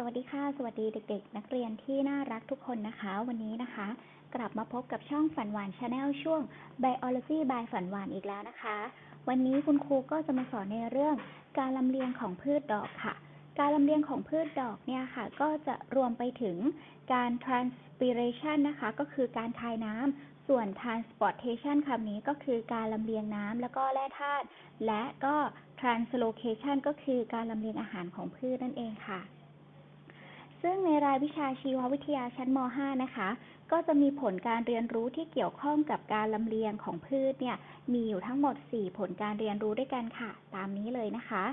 สวัสดีค่ะ สวัสดีเด็กๆ นักเรียนที่น่ารักทุกคนนะคะ วันนี้นะคะ กลับมาพบกับช่องฝันหวานชาแนลช่วง Biology by ฝันหวานอีกแล้วนะคะ วันนี้คุณครูก็จะมาสอนในเรื่องการลำเลียงของพืชดอกค่ะ การลำเลียงของพืชดอกเนี่ยค่ะ ก็จะรวมไปถึงการ transpiration นะคะ ก็คือการคายน้ำส่วน transportation คำนี้ก็คือการลำเลียงน้ำแล้วก็แร่ธาตุและก็ translocation ก็คือการลำเลียงอาหารของพืชนั่นเองค่ะ ซึ่งในรายวิชาชีววิทยาชั้นม .5 นะคะ ก็จะมีผลการเรียนรู้ที่เกี่ยวข้องกับการลำเลียงของพืชเนี่ย มีอยู่ทั้งหมด 4 ผลการเรียนรู้ด้วยกันค่ะ ตามนี้เลยนะคะ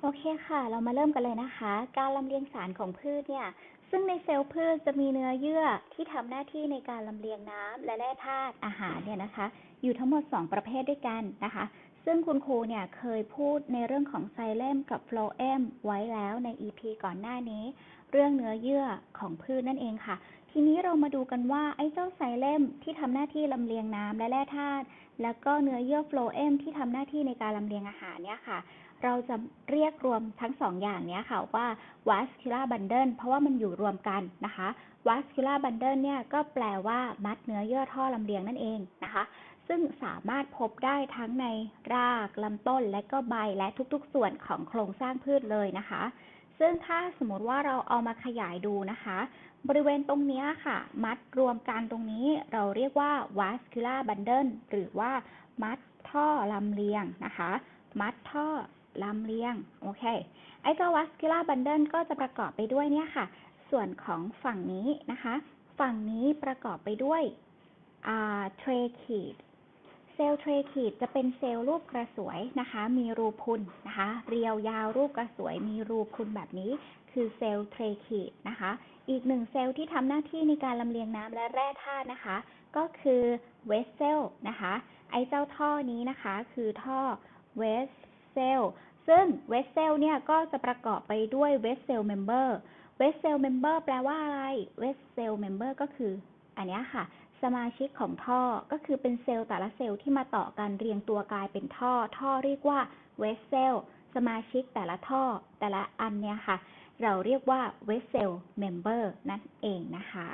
โอเคค่ะ เรามาเริ่มกันเลยนะคะ การลำเลียงสารของพืชเนี่ย ซึ่งในเซลล์พืชจะมีเนื้อเยื่อที่ทำหน้าที่ในการลำเลียงน้ำและแร่ธาตุอาหารเนี่ยนะคะ อยู่ทั้งหมด 2 ประเภทด้วยกันนะคะ ซึ่งคุณครูเนี่ยเคยพูดในเรื่องของไซเลมกับโฟลเอมไว้แล้วใน EP ก่อนหน้านี้ เรื่องเนื้อเยื่อของพืชนั่นเองค่ะ ทีนี้เรามาดูกันว่า ไอ้เจ้าไซเลมที่ทำหน้าที่ลำเลียงน้ำและแร่ธาตุแล้วก็เนื้อเยื่อโฟลเอมที่ทำหน้าที่ในการลำเลียงอาหารเนี่ยค่ะ เราจะเรียกรวมทั้งสองอย่างเนี้ยค่ะว่า vascular bundle เพราะว่ามันอยู่รวมกันนะคะ vascular bundle เนี่ยก็แปลว่ามัดเนื้อเยื่อท่อลำเลียงนั่นเองนะคะ ซึ่งสามารถพบได้ทั้งในรากลำต้นและก็ใบและทุกๆ ส่วนของโครงสร้างพืชเลยนะคะ ซึ่งถ้าสมมติว่าเราเอามาขยายดูนะคะ บริเวณตรงนี้ค่ะ มัดรวมกันตรงนี้เราเรียกว่า vascular bundle หรือว่ามัดท่อลำเลียงนะคะ มัดท่อลำเลียง โอเค ไอ้เจ้า vascular bundle ก็จะประกอบไปด้วยเนี่ยค่ะ ส่วนของฝั่งนี้นะคะ ฝั่งนี้ประกอบไปด้วย trachea เซลล์เทรคีดจะเป็นเซลล์รูปกระสวยนะคะ มีรูพุนนะคะ เรียวยาวรูปกระสวย มีรูพุนแบบนี้ คือเซลล์เทรคีดนะคะ อีกหนึ่งเซลล์ที่ทำหน้าที่ในการลำเลียงน้ำและแร่ธาตุนะคะ ก็คือเวสเซลนะคะ ไอเจ้าท่อนี้นะคะ คือท่อเวสเซลซึ่งเวสเซลเนี่ยก็จะประกอบไปด้วยเวสเซลเมมเบอร์เวสเซลเมมเบอร์แปลว่าอะไรเวสเซลเมมเบอร์ก็คืออันนี้ค่ะ สมาชิกของท่อก็คือเป็นเซลล์แต่ละเซลล์ที่มาต่อกันเรียงตัวกลายเป็นท่อ ท่อเรียกว่าเวสเซลสมาชิกแต่ละท่อแต่ละอันเนี่ยค่ะ เราเรียกว่าเวสเซลเมมเบอร์นั่นเองนะคะ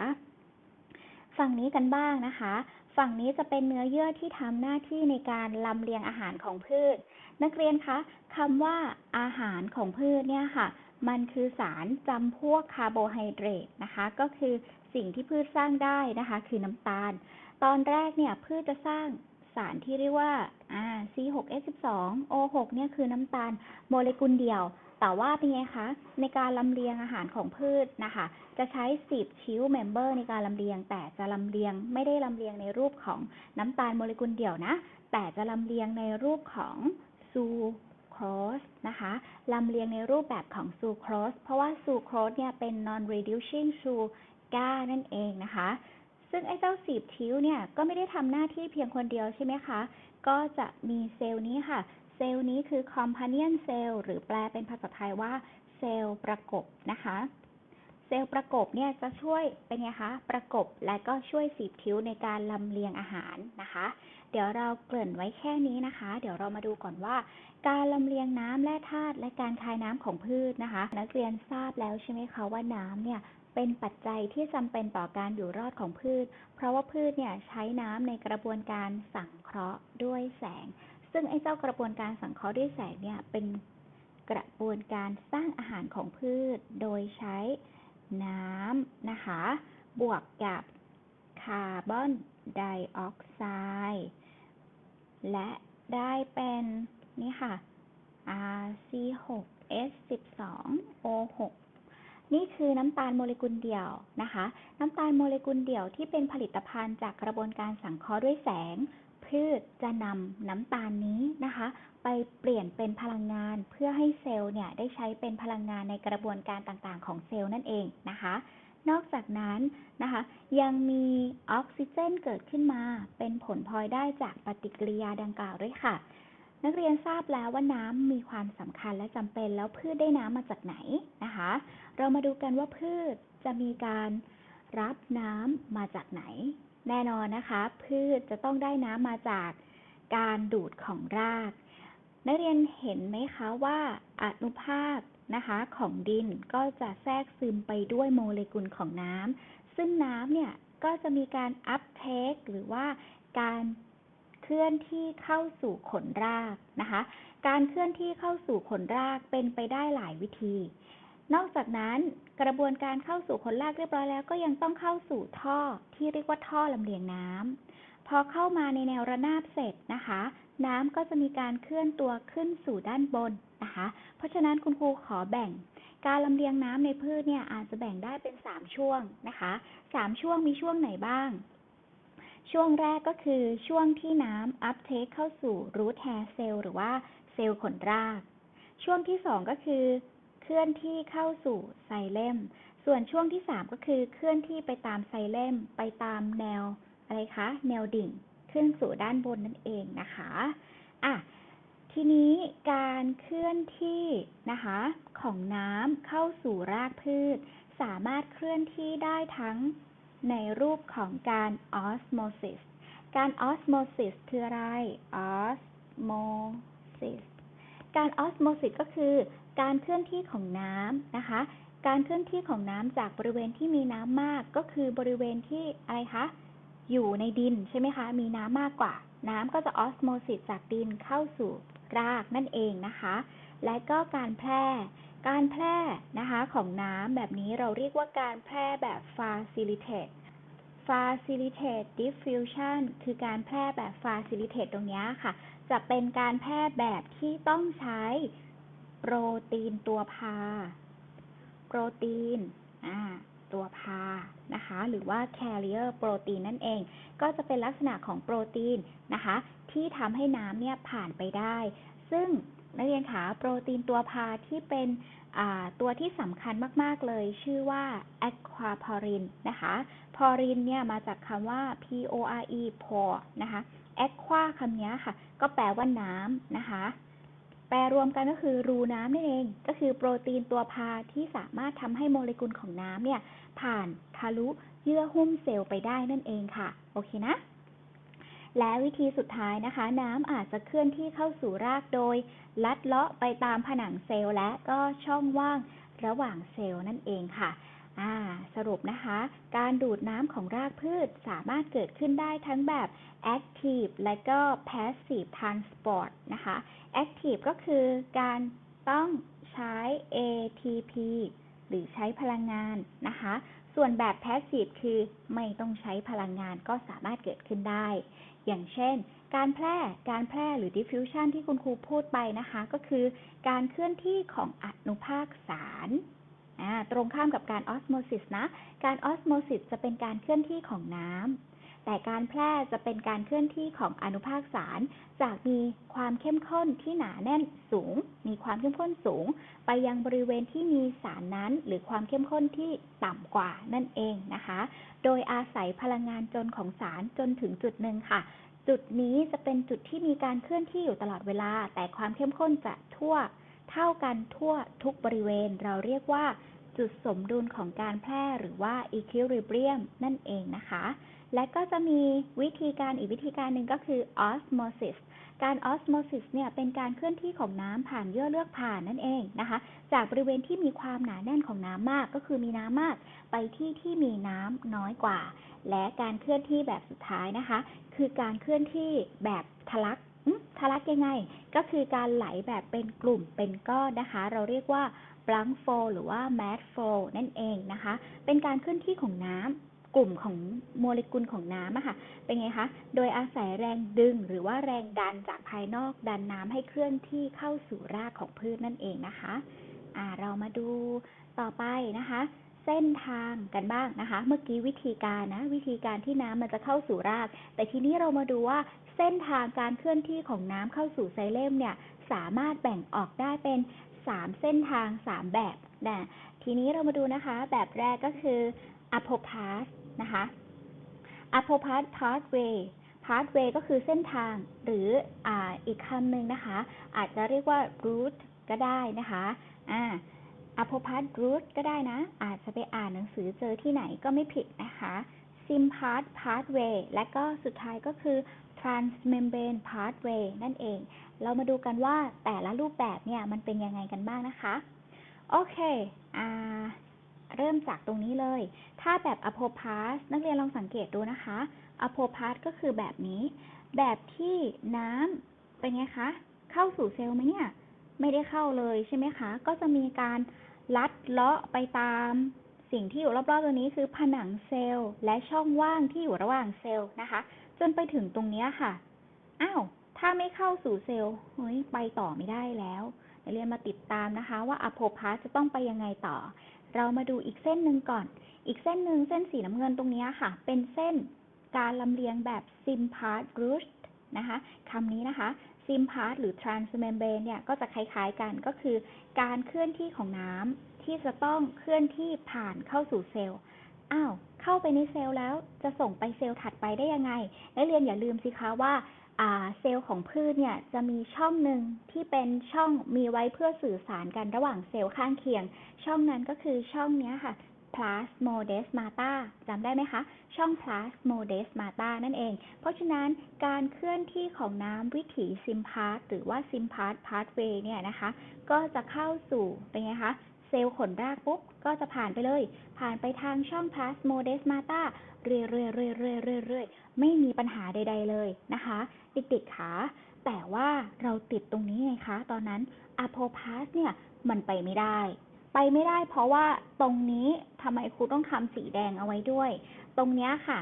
ฝั่งนี้กันบ้างนะคะ ฝั่งนี้จะเป็นเนื้อเยื่อที่ทำหน้าที่ในการลำเลียงอาหารของพืช นักเรียนคะคำว่าอาหารของพืชเนี่ยค่ะ มันคือสารจำพวกคาร์โบไฮเดรตนะคะ ก็คือ สิ่งที่พืชสร้างได้นะคะ คือน้ำตาล ตอนแรกเนี่ยพืชจะสร้างสารที่เรียกว่า C6H12 O6 เนี่ยคือน้ำตาลโมเลกุลเดียว แต่ว่าเป็นไงคะ ในการลำเลียงอาหารของพืชนะคะ จะใช้สิบชิ้วเมมเบอร์ในการลำเลียง แต่จะลำเลียงไม่ได้ลำเลียงในรูปของน้ำตาลโมเลกุลเดี่ยวนะ แต่จะลำเลียงในรูปของซูโครสนะคะลำเลียงในรูปแบบของซูโครสเพราะว่าซูโครสเนี่ยเป็น non reducing sugar นั่นเองนะคะ ซึ่งไอ้เจ้าสีบทิ้วเนี่ยก็ไม่ได้ทำหน้าที่เพียงคนเดียวใช่ไหมคะ ก็จะมีเซลล์นี้ค่ะ เซลล์นี้คือ companion cell หรือแปลเป็นภาษาไทยว่าเซลล์ประกบนะคะ เซลล์ประกบเนี่ยจะช่วยเป็นไงคะ ประกบและก็ช่วยสีบทิ้วในการลำเลียงอาหารนะคะ เดี๋ยวเราเกริ่นไว้แค่นี้นะคะ เดี๋ยวเรามาดูก่อนว่า การลำเลียงน้ำแร่ธาตุและการคายน้ำของพืชนะคะ นักเรียนทราบแล้วใช่ไหมคะว่าน้ำเนี่ย เป็นปัจจัยที่จำเป็นต่อการอยู่รอดของพืช เพราะว่าพืชเนี่ยใช้น้ำในกระบวนการสังเคราะห์ด้วยแสง ซึ่งไอ้เจ้ากระบวนการสังเคราะห์ด้วยแสงเนี่ยเป็นกระบวนการสร้างอาหารของพืช โดยใช้น้ำนะคะ บวกกับคาร์บอนไดออกไซด์และได้เป็นนี่ค่ะ RC6S12O6 นี่คือน้ำตาลโมเลกุลเดี่ยวนะคะ น้ำตาลโมเลกุลเดี่ยวที่เป็นผลิตภัณฑ์จากกระบวนการสังเคราะห์ด้วยแสง พืชจะนำน้ำตาลนี้นะคะ ไปเปลี่ยนเป็นพลังงานเพื่อให้เซลล์เนี่ยได้ใช้เป็นพลังงานในกระบวนการต่างๆ ของเซลล์นั่นเองนะคะนอกจากนั้นนะคะ ยังมีออกซิเจนเกิดขึ้นมา เป็นผลพลอยได้จากปฏิกิริยาดังกล่าวด้วยค่ะ นักเรียนทราบแล้วว่าน้ำมีความสำคัญและจำเป็นแล้วพืชได้น้ำมาจากไหนนะคะ เรามาดูกันว่าพืชจะมีการรับน้ำมาจากไหน แน่นอนนะคะ พืชจะต้องได้น้ำมาจากการดูดของราก นักเรียนเห็นไหมคะว่าอนุภาคนะคะของดินก็จะแทรกซึมไปด้วยโมเลกุลของน้ำซึ่งน้ำเนี่ยก็จะมีการอัพเทคหรือว่าการ ลื่อนที่เข้าสู่ขนรากนะคะ การเคลื่อนที่เข้าสู่ขนรากเป็นไปได้หลายวิธี นอกจากนั้นกระบวนการเข้าสู่ขนรากเรียบร้อยแล้ว ก็ยังต้องเข้าสู่ท่อที่เรียกว่าท่อลำเลียงน้ำพอเข้ามาในแนวระนาบเสร็จนะคะ น้ำก็จะมีการเคลื่อนตัวขึ้นสู่ด้านบนนะคะ เพราะฉะนั้นคุณครูขอแบ่งการลำเลียงน้ำในพืชเนี่ยอาจจะแบ่งได้เป็นสามช่วงนะคะสามช่วงมีช่วงไหนบ้าง ช่วงแรกก็คือช่วงที่น้ำอัพเทคเข้าสู่รูทแฮร์เซลหรือว่าเซลล์ขนราก ช่วงที่สองก็คือเคลื่อนที่เข้าสู่ไซเลมส่วนช่วงที่สามก็คือเคลื่อนที่ไปตามไซเลมไปตามแนวอะไรคะ แนวดิ่งขึ้นสู่ด้านบนนั่นเองนะคะอะทีนี้การเคลื่อนที่นะคะ ของน้ำเข้าสู่รากพืช สามารถเคลื่อนที่ได้ทั้ง ในรูปของการออสโมซิส การออสโมซิสคืออะไร ออสโมซิส การออสโมซิสก็คือการเคลื่อนที่ของน้ำนะคะ การเคลื่อนที่ของน้ำจากบริเวณที่มีน้ำมากก็คือบริเวณที่อะไรคะ อยู่ในดินใช่ไหมคะ มีน้ำมากกว่า น้ำก็จะออสโมซิสจากดินเข้าสู่รากนั่นเองนะคะ และก็การแพร่ การแพร่นะคะของน้ำแบบนี้เราเรียกว่าการแพร่แบบ facilitate facilitate diffusion คือการแพร่แบบ facilitate ตรงนี้ค่ะ จะเป็นการแพร่แบบที่ต้องใช้โปรตีนตัวพา โปรตีนตัวพา นะคะ หรือว่า carrier โปรตีนนั่นเอง ก็จะเป็นลักษณะของโปรตีนนะคะ ที่ทำให้น้ำเนี่ยผ่านไปได้ ซึ่ง นักเรียนขาโปรตีนตัวพาที่เป็นตัวที่สำคัญมาก ๆ เลย ชื่อว่า aquaporin นนะคะ porin เนี่ยมาจากคำว่า P-O-R-E-PO นะคะ aqua คำนี้ค่ะ ก็แปลว่าน้ำนะคะ แปลรวมกันก็คือรูน้ำนั่นเอง ก็คือโปรตีนตัวพาที่สามารถทำให้โมเลกุลของน้ำเนี่ย ผ่านทะลุเยื่อหุ้มเซลล์ไปได้นั่นเองค่ะ โอเคนะ และวิธีสุดท้ายนะคะ น้ำอาจจะเคลื่อนที่เข้าสู่รากโดย ลัดเลาะไปตามผนังเซลล์และก็ช่องว่างระหว่างเซลล์นั่นเองค่ะสรุปนะคะ การดูดน้ำของรากพืชสามารถเกิดขึ้นได้ทั้งแบบ active และก็ passive transport นะคะ active ก็คือการต้องใช้ ATP หรือใช้พลังงานนะคะ ส่วนแบบ passive คือไม่ต้องใช้พลังงานก็สามารถเกิดขึ้นได้ อย่างเช่น การแพร่ การแพร่หรือ diffusion ที่คุณครูพูดไปนะคะ ก็คือการเคลื่อนที่ของอนุภาคสารตรงข้ามกับการออสโมซิสนะ การออสโมซิสจะเป็นการเคลื่อนที่ของน้ำ แต่การแพร่จะเป็นการเคลื่อนที่ของอนุภาคสาร จากมีความเข้มข้นที่หนาแน่นสูง มีความเข้มข้นสูง ไปยังบริเวณที่มีสารนั้น หรือความเข้มข้นที่ต่ำกว่านั่นเองนะคะ โดยอาศัยพลังงานจนของสารจนถึงจุดหนึ่งค่ะ จุดนี้จะเป็นจุดที่มีการเคลื่อนที่อยู่ตลอดเวลา แต่ความเข้มข้นจะทั่ว เท่ากันทั่วทุกบริเวณ เราเรียกว่า จุดสมดุลของการแพร่หรือว่า equilibrium นั่นเองนะคะ และก็จะมีวิธีการอีกวิธีการหนึ่งก็คือ osmosis การ osmosis เนี่ยเป็นการเคลื่อนที่ของน้ำผ่านเยื่อเลือกผ่านนั่นเองนะคะ จากบริเวณที่มีความหนาแน่นของน้ำมากก็คือมีน้ำมาก ไปที่ที่มีน้ำน้อยกว่า และการเคลื่อนที่แบบสุดท้ายนะคะ คือการเคลื่อนที่แบบทะลักทะลักยังไง ก็คือการไหลแบบเป็นกลุ่มเป็นก้อนนะคะ เราเรียกว่า บลังโฟหรือว่าแมดโฟนั่นเองนะคะ เป็นการเคลื่อนที่ของน้ำกลุ่มของโมเลกุลของน้ำอะค่ะ เป็นไงคะ โดยอาศัยแรงดึงหรือว่าแรงดันจากภายนอกดันน้ำให้เคลื่อนที่เข้าสู่รากของพืชนั่นเองนะคะอ่าเรามาดูต่อไปนะคะเส้นทางกันบ้างนะคะ เมื่อกี้วิธีการนะ วิธีการที่น้ำมันจะเข้าสู่ราก แต่ทีนี้เรามาดูว่าเส้นทางการเคลื่อนที่ของน้ำเข้าสู่ไซเลมเนี่ย สามารถแบ่งออกได้เป็น สามเส้นทางสามแบบนะทีนี้เรามาดูนะคะ แบบแรกก็คือ apopath นะคะ apopath pathway pathway ก็คือเส้นทางหรือออีกคำหนึ่งนะคะ อาจจะเรียกว่า route ก็ได้นะคะอ่า apopath route ก็ได้นะ อาจจะไปอ่านหนังสือเจอที่ไหนก็ไม่ผิดนะคะ sympath pathway และก็สุดท้ายก็คือ transmembrane pathway นั่นเอง เรามาดูกันว่าแต่ละรูปแบบเนี่ยมันเป็นยังไงกันบ้างนะคะ โอเคอ่าเริ่มจากตรงนี้เลย ถ้าแบบ apopause นักเรียนลองสังเกตดูนะคะ apopause ก็คือแบบนี้ แบบที่น้ำเป็นไงคะ เข้าสู่เซลล์ไหมเนี่ย ไม่ได้เข้าเลยใช่ไหมคะ ก็จะมีการลัดเลาะไปตามสิ่งที่อยู่รอบๆตัวนี้คือผนังเซลล์และช่องว่างที่อยู่ระหว่างเซลล์นะคะ จนไปถึงตรงเนี้ยค่ะ อ้าว ถ้าไม่เข้าสู่เซลล์ เฮ้ย ไปต่อไม่ได้แล้วเรียนมาติดตามนะคะ ว่าอโพพาสจะต้องไปยังไงต่อ เรามาดูอีกเส้นหนึ่งก่อน อีกเส้นหนึ่งเส้นสีน้ำเงินตรงนี้ค่ะ เป็นเส้นการลำเลียงแบบ sympath route นะคะคำนี้นะคะ sympath หรือ transmembrane เนี่ยก็จะคล้ายๆกันก็คือ การเคลื่อนที่ของน้ำที่จะต้องเคลื่อนที่ผ่านเข้าสู่เซลล์ อ้าว เข้าไปในเซลล์แล้วจะส่งไปเซลล์ถัดไปได้ยังไงนักเรียนอย่าลืมสิคะว่าเซลล์ของพืชเนี่ยจะมีช่องหนึ่งที่เป็นช่องมีไว้เพื่อสื่อสารกันระหว่างเซลล์ข้างเคียง ช่องนั้นก็คือช่องนี้ค่ะ plasmodesmata จำได้ไหมคะ ช่อง plasmodesmata นั่นเอง เพราะฉะนั้นการเคลื่อนที่ของน้ำวิถีซิมพา t หรือว่าซิมพา t pathway เนี่ยนะคะ ก็จะเข้าสู่เป็นไงคะ เซลล์ขนรากปุ๊บ ก็จะผ่านไปเลย ผ่านไปทางช่อง plasmodesmata เรื่อยๆๆๆๆไม่มีปัญหาใด ๆ เลยนะคะเด็กๆคะแต่ว่าเราติดตรงนี้ไงคะ ตอนนั้น a p o p a s เนี่ยมันไปไม่ได้ ไปไม่ได้เพราะว่าตรงนี้ทำไมครูต้องทำสีแดงเอาไว้ด้วย ตรงนี้ค่ะ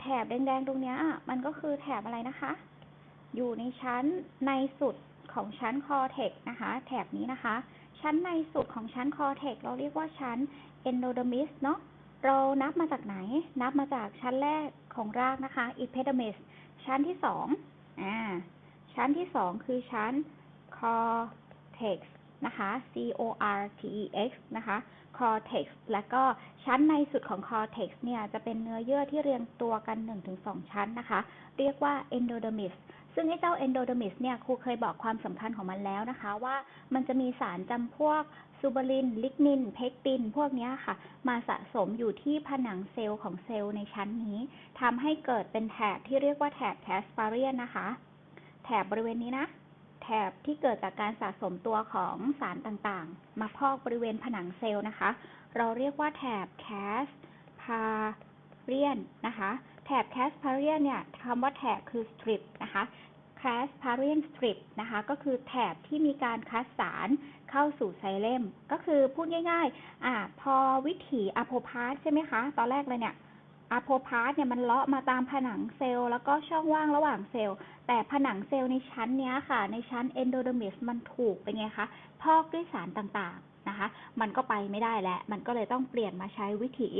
แถบแดงๆตรงนี้มันก็คือแถบอะไรนะคะ อยู่ในชั้นในสุดของชั้นคอเทกนะคะ แถบนี้นะคะ ชั้นในสุดของชั้นคอเทกเราเรียกว่าชั้น endodermis เนาะเรานับมาจากไหน นับมาจากชั้นแรกของรากนะคะ epidermis ชั้นที่สองอ่าชั้นที่สองคือชั้น cortex นะคะ c o r t e x นะคะ cortex แล้วก็ชั้นในสุดของ cortex เนี่ย จะเป็นเนื้อเยื่อที่เรียงตัวกัน 1-2 ชั้นนะคะ เรียกว่า endodermis ซึ่งไอ้เจ้า endodermis เนี่ยครูเคยบอกความสำคัญของมันแล้วนะคะว่ามันจะมีสารจำพวกซูเบอริน ลิกนิน เพกติน พวกนี้ค่ะ มาสะสมอยู่ที่ผนังเซลล์ของเซลล์ในชั้นนี้ทำให้เกิดเป็นแถบที่เรียกว่าแถบแคสปาเรียนนะคะ แถบบริเวณนี้นะ แถบที่เกิดจากการสะสมตัวของสารต่างๆ มาพอกบริเวณผนังเซลล์นะคะ เราเรียกว่าแถบแคสพาเรียนนะคะ แถบแคสพาเรียนเนี่ยคำว่าแถบคือ strip นะคะ c a s p a r i a n strip นะคะ ก็คือแถบที่มีการคัดสารเข้าสู่ไซเลมก็คือพูดง่ายๆอ่าพอวิถีอะโพพาสใช่ไหมคะ ตอนแรกเลยเนี่ยอะโพพาสเนี่ยมันเลาะมาตามผนังเซลล์แล้วก็ช่องว่างระหว่างเซลล์ แต่ผนังเซลล์ในชั้นเนี้ยค่ะ ในชั้นเอนโดเดอร์มิสมันถูกเป็นไงคะ พอกด้วยสารต่างๆนะคะ มันก็ไปไม่ได้แล้ว มันก็เลยต้องเปลี่ยนมาใช้วิถี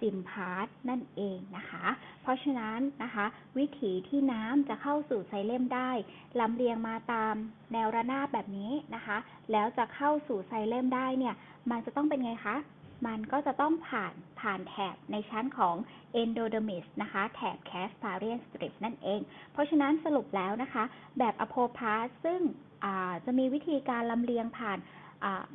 ซิมพาร์ตนั่นเองนะคะ เพราะฉะนั้นนะคะ วิถีที่น้ำจะเข้าสู่ไซเลมได้ลำเลียงมาตามแนวระนาบแบบนี้นะคะ แล้วจะเข้าสู่ไซเลมได้เนี่ย มันจะต้องเป็นไงคะ มันก็จะต้องผ่านผ่านแถบในชั้นของ endodermis นะคะ แถบ casparian strip นั่นเอง เพราะฉะนั้นสรุปแล้วนะคะ แบบ apopause ซึ่งจะมีวิธีการลำเลียงผ่าน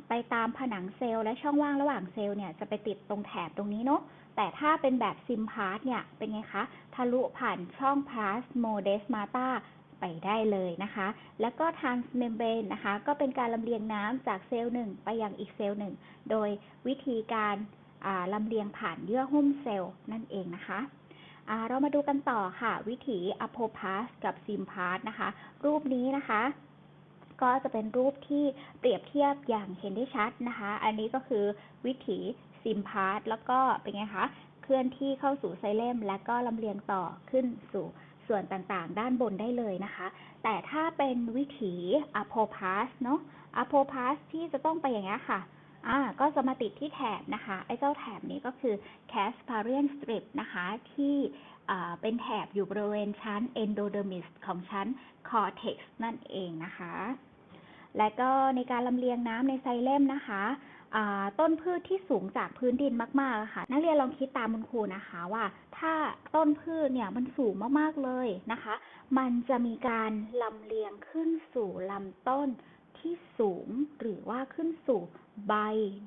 ไปตามผนังเซลล์และช่องว่างระหว่างเซลล์เนี่ยจะไปติดตรงแถบตรงนี้เนาะ แต่ถ้าเป็นแบบซิมพาร์ตเนี่ย เป็นไงคะ ทะลุผ่านช่อง plasmodesmata ไปได้เลยนะคะ แล้วก็ transmembrane นะคะ ก็เป็นการลำเลียงน้ำจากเซลล์หนึ่งไปยังอีกเซลล์หนึ่ง โดยวิธีการลำเลียงผ่านเยื่อหุ้มเซลล์นั่นเองนะคะเรามาดูกันต่อค่ะ วิถีอโพพาสกับซิมพาสนะคะ รูปนี้นะคะ ก็จะเป็นรูปที่เปรียบเทียบอย่างเห็นได้ชัดนะคะ อันนี้ก็คือวิถี ซิมพาสแล้วก็เป็นไงคะเคลื่อนที่เข้าสู่ไซเลมและก็ลำเลียงต่อขึ้นสู่ส่วนต่างๆ ด้านบนได้เลยนะคะ แต่ถ้าเป็นวิถีอะโพพาสเนาะอะโพพาสที่จะต้องไปอย่างนี้ค่ะอ่าก็จะมาติดที่แถบนะคะ ไอ้เจ้าแถบนี้ก็คือ Casparian strip นะคะ ที่เป็นแถบอยู่บริเวณชั้น endodermis ของชั้น cortex นั่นเองนะคะ และก็ในการลำเลียงน้ำในไซเลมนะคะ ต้นพืชที่สูงจากพื้นดินมากๆค่ะ นักเรียนลองคิดตามคุณครูนะคะว่าถ้าต้นพืชเนี่ยมันสูงมากๆเลยนะคะ มันจะมีการลำเลียงขึ้นสู่ลำต้นที่สูงหรือว่าขึ้นสู่ใบ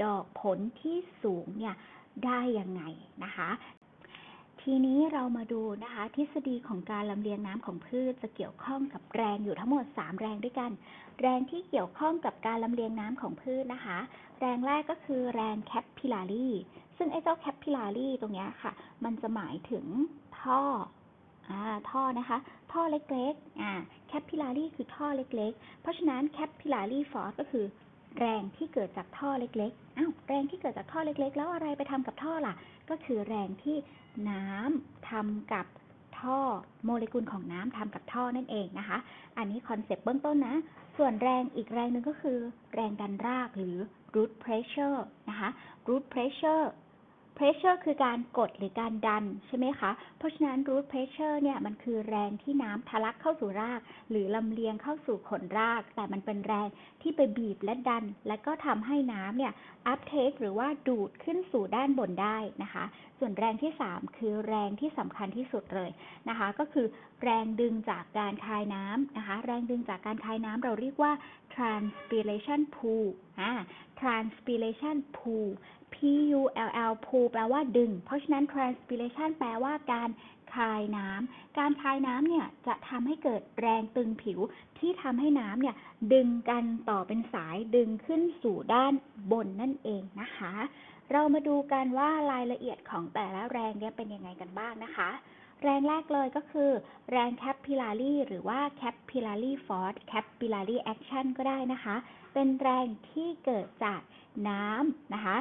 ดอกผลที่สูงเนี่ยได้ยังไงนะคะ ทีนี้เรามาดูนะคะ ทฤษฎีของการลำเลียงน้ำของพืชจะเกี่ยวข้องกับแรงอยู่ทั้งหมด 3 แรงด้วยกัน แรงที่เกี่ยวข้องกับการลำเลียงน้ำของพืชนะคะ แรงแรกก็คือแรงแคปพิลารีซึ่งไอ้เจ้าแคปพิลารีตรงเนี้ยค่ะ มันจะหมายถึงท่ออ่าท่อนะคะ ท่อเล็กๆอ่าแคปพิลารีคือท่อเล็กๆ เพราะฉะนั้นแคปพิลารีฟอร์สก็คือแรงที่เกิดจากท่อเล็กๆ อ้าว แรงที่เกิดจากท่อเล็กๆ แล้วอะไรไปทำกับท่อล่ะ ก็คือแรงที่น้ำทำกับท่อ โมเลกุลของน้ำทำกับท่อนั่นเองนะคะ อันนี้คอนเซปต์เบื้องต้นนะ ส่วนแรงอีกแรงหนึ่งก็คือ แรงดันรากหรือ root pressure นะคะ root pressure pressure คือการกดหรือการดันใช่ไหมคะ เพราะฉะนั้น root pressure เนี่ยมันคือแรงที่น้ำทะลักเข้าสู่ราก หรือลำเลียงเข้าสู่ขนราก แต่มันเป็นแรงที่ไปบีบและดัน และก็ทำให้น้ำเนี่ย uptake หรือว่าดูดขึ้นสู่ด้านบนได้นะคะส่วนแรงที่ 3 คือแรงที่สำคัญที่สุดเลยนะคะ ก็คือแรงดึงจากการคายน้ำนะคะ แรงดึงจากการคายน้ำเราเรียกว่า transpiration pull อ่า transpiration pull P U L L pull แปลว่าดึง เพราะฉะนั้น transpiration แปลว่าการคายน้ำ การคายน้ำเนี่ยจะทำให้เกิดแรงตึงผิวที่ทำให้น้ำเนี่ยดึงกันต่อเป็นสายดึงขึ้นสู่ด้านบนนั่นเองนะคะ เรามาดูกันว่ารายละเอียดของแต่ละแรงเนี่ยเป็นยังไงกันบ้างนะคะ แรงแรกเลยก็คือ แรง capillary หรือว่า capillary force capillary action ก็ได้นะคะ เป็นแรงที่เกิดจากน้ำนะคะ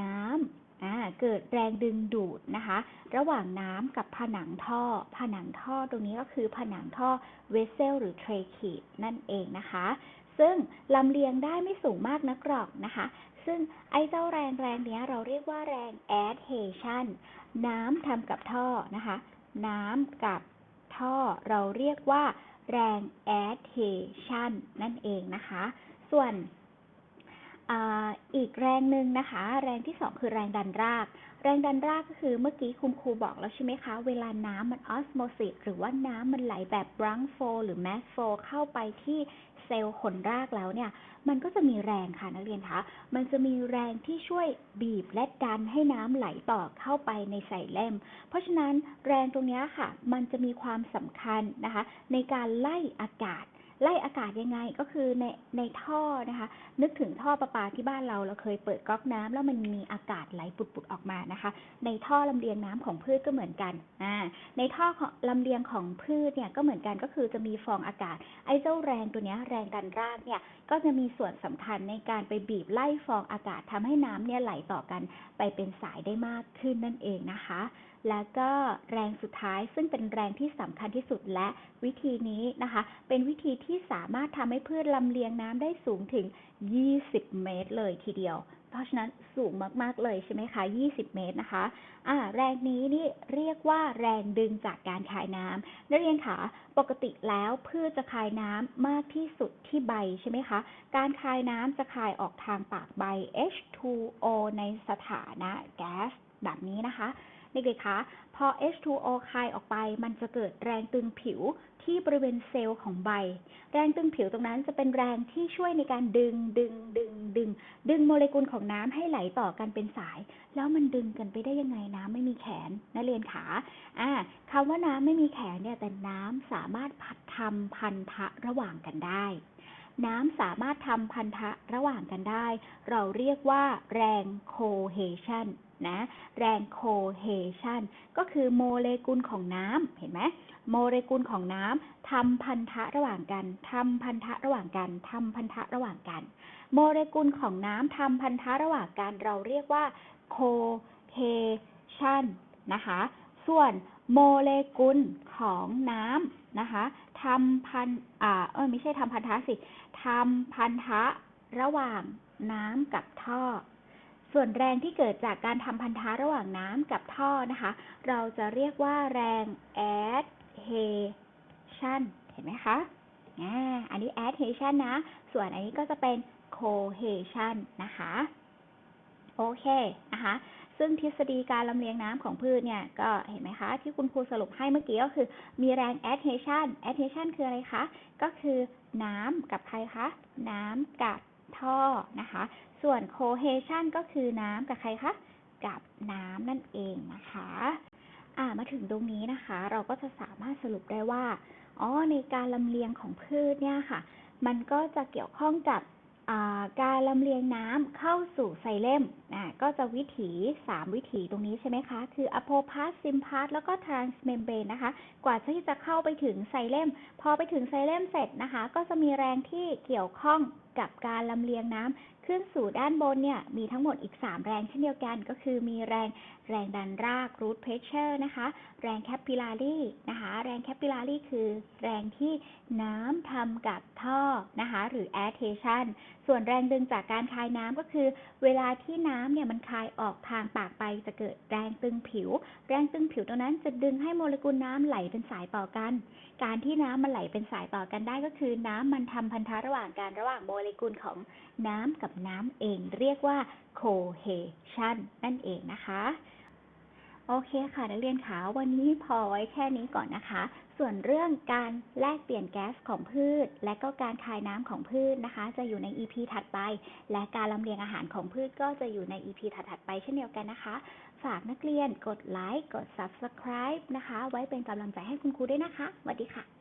น้ำเกิดแรงดึงดูดนะคะ ระหว่างน้ำกับผนังท่อ ผนังท่อตรงนี้ก็คือผนังท่อ vessel หรือ trachea นั่นเองนะคะ ซึ่งลำเลียงได้ไม่สูงมากนักหรอกนะคะ ซึ่งไอ้เจ้าแรงแรงเนี้ยเราเรียกว่าแรง adhesion น้ำทำกับท่อนะคะ น้ำกับท่อเราเรียกว่าแรง adhesion นั่นเองนะคะ ส่วนออีกแรงหนึ่งนะคะ แรงที่สองคือแรงดันราก แรงดันรากก็คือเมื่อกี้คุณครูบอกแล้วใช่ไหมคะ เวลาน้ำมันออสโมซิสหรือว่าน้ำมันไหลแบบบรังโฟหรือแมสโฟเข้าไปที่เซลล์ขนรากแล้วเนี่ย มันก็จะมีแรงค่ะนักเรียนคะ มันจะมีแรงที่ช่วยบีบและดันให้น้ำไหลต่อเข้าไปในใส่เล่ม เพราะฉะนั้นแรงตรงนี้ค่ะ มันจะมีความสำคัญนะคะ ในการไล่อากาศ ไล่อากาศยังไงก็คือในในท่อนะคะ นึกถึงท่อประปาที่บ้านเราเราเคยเปิดก๊อกน้ำแล้วมันมีอากาศไหลปุดๆออกมานะคะ ในท่อลำเลียงน้ำของพืชก็เหมือนกันอ่าในท่อของลำเลียงของพืชเนี่ยก็เหมือนกันก็คือจะมีฟองอากาศ ไอ้เจ้าแรงตัวนี้แรงดันรากเนี่ยก็จะมีส่วนสำคัญในการไปบีบไล่ฟองอากาศทำให้น้ำเนี่ยไหลต่อกันไปเป็นสายได้มากขึ้นนั่นเองนะคะแล้วก็แรงสุดท้ายซึ่งเป็นแรงที่สำคัญที่สุดและวิธีนี้นะคะ เป็นวิธีที่สามารถทำให้พืชลำเลียงน้ำได้สูงถึง 20 เมตรเลยทีเดียว เพราะฉะนั้นสูงมาก ๆ เลยใช่ไหมคะ 20 เมตรนะคะอ่าแรงนี้นี่เรียกว่าแรงดึงจากการคายน้ำนักเรียนคะปกติแล้วพืชจะคายน้ำมากที่สุดที่ใบใช่ไหมคะ การคายน้ำจะคายออกทางปากใบ H2O ในสถานะแก๊สแบบนี้นะคะ เด็กๆคะ พอ H2O คายออกไป มันจะเกิดแรงตึงผิวที่บริเวณเซลล์ของใบ แรงตึงผิวตรงนั้นจะเป็นแรงที่ช่วยในการดึง ดึง ดึง ดึง ดึงโมเลกุลของน้ำให้ไหลต่อกันเป็นสาย แล้วมันดึงกันไปได้ยังไงน้ำไม่มีแขนนักเรียนขาอ่าคำว่าน้ำไม่มีแขนเนี่ยแต่น้ำสามารถพัดทำพันธะระหว่างกันได้ น้ำสามารถทำพันธะระหว่างกันได้ เราเรียกว่าแรงโคเฮชันนะแรงโคเฮชันก็คือโมเลกุลของน้ำเห็นไหมโมเลกุลของน้ำทำพันธะระหว่างกันทำพันธะระหว่างกันทำพันธะระหว่างกัน โมเลกุลของน้ำทำพันธะระหว่างกัน เราเรียกว่าโคเฮชันนะคะ ส่วน โมเลกุลของน้ำนะคะทำพันอ่าเออไม่ใช่ทำพันธะสิทำพันธะระหว่างน้ำกับท่อ ส่วนแรงที่เกิดจากการทำพันธะระหว่างน้ำกับท่อนะคะ เราจะเรียกว่าแรง adhesion เห็นไหมคะอ่าอันนี้ adhesion นะ ส่วนอันนี้ก็จะเป็น cohesion นะคะ โอเคนะคะ ซึ่งทฤษฎีการลำเลียงน้ำของพืชเนี่ย ก็เห็นไหมคะ ที่คุณครูสรุปให้เมื่อกี้ก็คือ มีแรง adhesion adhesion คืออะไรคะ ก็คือน้ำกับใครคะ น้ำกับท่อนะคะ ส่วน cohesion ก็คือน้ำกับใครคะ กับน้ำนั่นเองนะคะอ่ามาถึงตรงนี้นะคะ เราก็จะสามารถสรุปได้ว่าอ๋อในการลำเลียงของพืชเนี่ยค่ะ มันก็จะเกี่ยวข้องกับ การลำเลียงน้ำเข้าสู่ไซเลมอ่าก็จะวิถี 3 วิถีตรงนี้ใช่ไหมคะ คืออโพพาสซิมพาสแล้วก็ทรานส์เมมเบรนนะคะ กว่าที่จะเข้าไปถึงไซเลมพอไปถึงไซเลมเสร็จนะคะ ก็จะมีแรงที่เกี่ยวข้องกับการลำเลียงน้ำขึ้นสู่ด้านบนเนี่ยมีทั้งหมดอีก 3 แรงเช่นเดียวกัน ก็คือมีแรง แรงดันราก root pressure นะคะ แรง capillary นะคะ แรง capillary คือแรงที่น้ำทำกับท่อนะคะ หรือ aeration ส่วนแรงดึงจากการคายน้ำก็คือ เวลาที่น้ำเนี่ยมันคายออกทางปากไปจะเกิดแรงตึงผิว แรงตึงผิวตรงนั้นจะดึงให้โมเลกุลน้ำไหลเป็นสายต่อกัน การที่น้ำมันไหลเป็นสายต่อกันได้ก็คือ น้ำมันทำพันธะระหว่างกันระหว่างโมเลกุลของน้ำกับน้ำเอง เรียกว่า cohesion นั่นเองนะคะ โอเคค่ะนักเรียนขาวันนี้พอไว้แค่นี้ก่อนนะคะ ส่วนเรื่องการแลกเปลี่ยนแก๊สของพืช และก็การคายน้ำของพืชนะคะ จะอยู่ใน EP ถัดไป และการลำเลียงอาหารของพืชก็จะอยู่ใน EP ถัดๆไปเช่นเดียวกันนะคะ ฝากนักเรียนกดไลค์กด Subscribe นะคะ ไว้เป็นกำลังใจให้คุณครูด้วยนะคะสวัสดีค่ะ